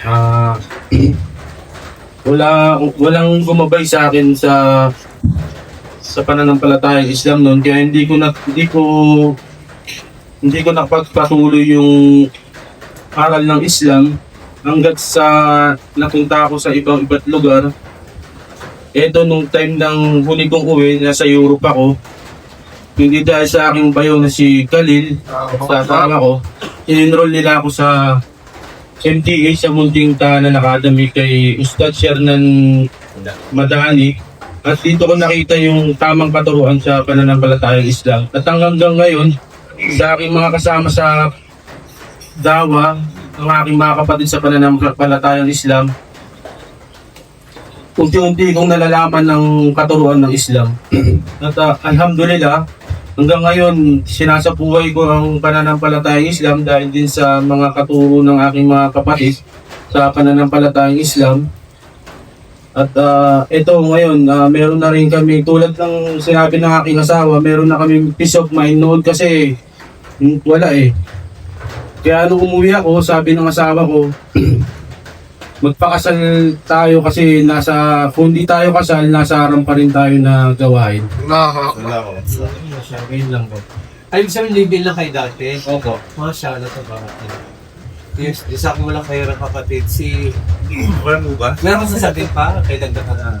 Ah, wala walang gumabay sa akin sa sa pananampalatayang Islam noon kaya hindi ko na hindi ko hindi ko napagpatuloy yung aral ng Islam hanggat sa napunta ako sa ibang iba't lugar. Eto nung time ng huli kong uwi, nasa Europe ako. Hindi dahil sa aking bayo na si Khalil, sa tama ko, in-enroll nila ako sa MTA sa Munting Tahanan Academy kay Ustad Shernan Madani. At dito ko nakita yung tamang katuruan sa pananampalatayang Islam. At hanggang ngayon, sa aking mga kasama sa dawa, ang aking mga kapatid sa pananampalatayang Islam, unti-unti kong nalalaman ng katuruan ng Islam. At ah, alhamdulillah, hanggang ngayon, sinasabuhay ko ang pananampalatayang Islam dahil din sa mga katuro ng aking mga kapatid sa pananampalatayang Islam. At ah, ito ngayon, ah, meron na rin kami, tulad ng sinabi ng aking asawa, meron na kami peace of mind noon kasi hmm, wala eh. Kaya nung umuwi ako, sabi ng asawa ko, magpakasal tayo kasi nasa, kung di tayo kasal, nasa harang pa rin tayo na gawain. Naka. Ngayon lang po. Ay, ibig sabihin, libil lang kayo dati. Opo. Masya Allah, tabarak Yes, isa ko walang kayo ng kapatid. Si... Mo ba? Meron kang sasabihin pa? Kay dagdag ka na.